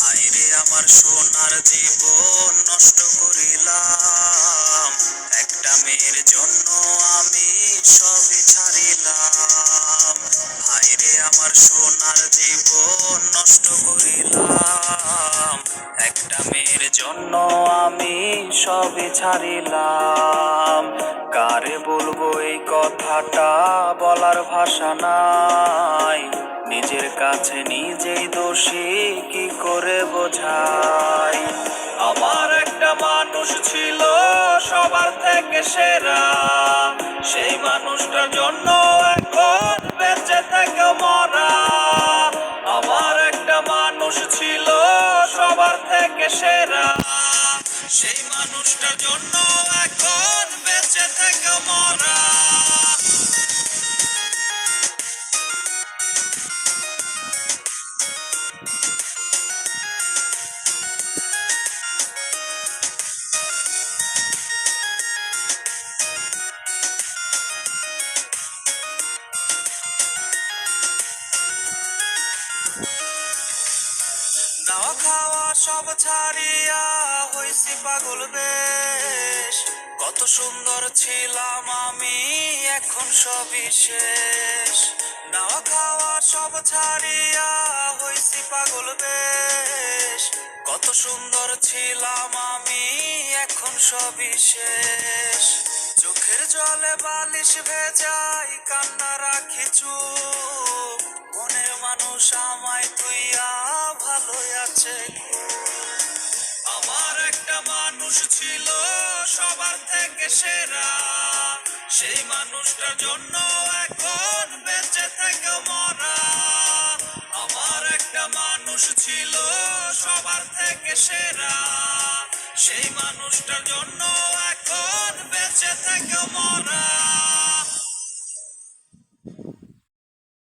হায়রে আমার সোনার জীবন নষ্ট করিলাম। একটা মেয়ের জন্য আমি সবই ছাড়িলাম। হায়রে আমার সোনার জীবন নষ্ট করিলাম। একটা মেয়ের জন্য আমি সবই ছাড়িলাম। কারে বলব এই কথাটা বলার ভাষা নাই। নিজের কাছে নিজেই দোষী, কি করে বোঝাই? আমার একটা মানুষ ছিল, সবার থেকে সেরা। সেই মানুষটার জন্য এখন বেঁচে থেকে মরা। আমার একটা মানুষ ছিল, সবার থেকে সেরা। সেই মানুষটার জন্য এখন বেঁচে থেকে মরা। খাওয়া সব ছাড়িয়া হইছি পাগল বেশ। কত সুন্দর ছিলাম আমি, এখন সবই শেষ। নাওয়া খাওয়া সব ছাড়িয়া হইছি পাগল বেশ। কত সুন্দর ছিলাম আমি, এখন সবই শেষ। চোখের জলে বালিশ ভেজাই, কান্না রাখি চুপ। মনের মানুষ আমায় মানুষ ছিল সবার থেকে সেরা। সেই মানুষটার জন্য এখন বেঁচে থেকে মরা। আমার একটা মানুষ ছিল সবার থেকে সেরা। সেই মানুষটার জন্য এখন বেঁচে থেকে মরা।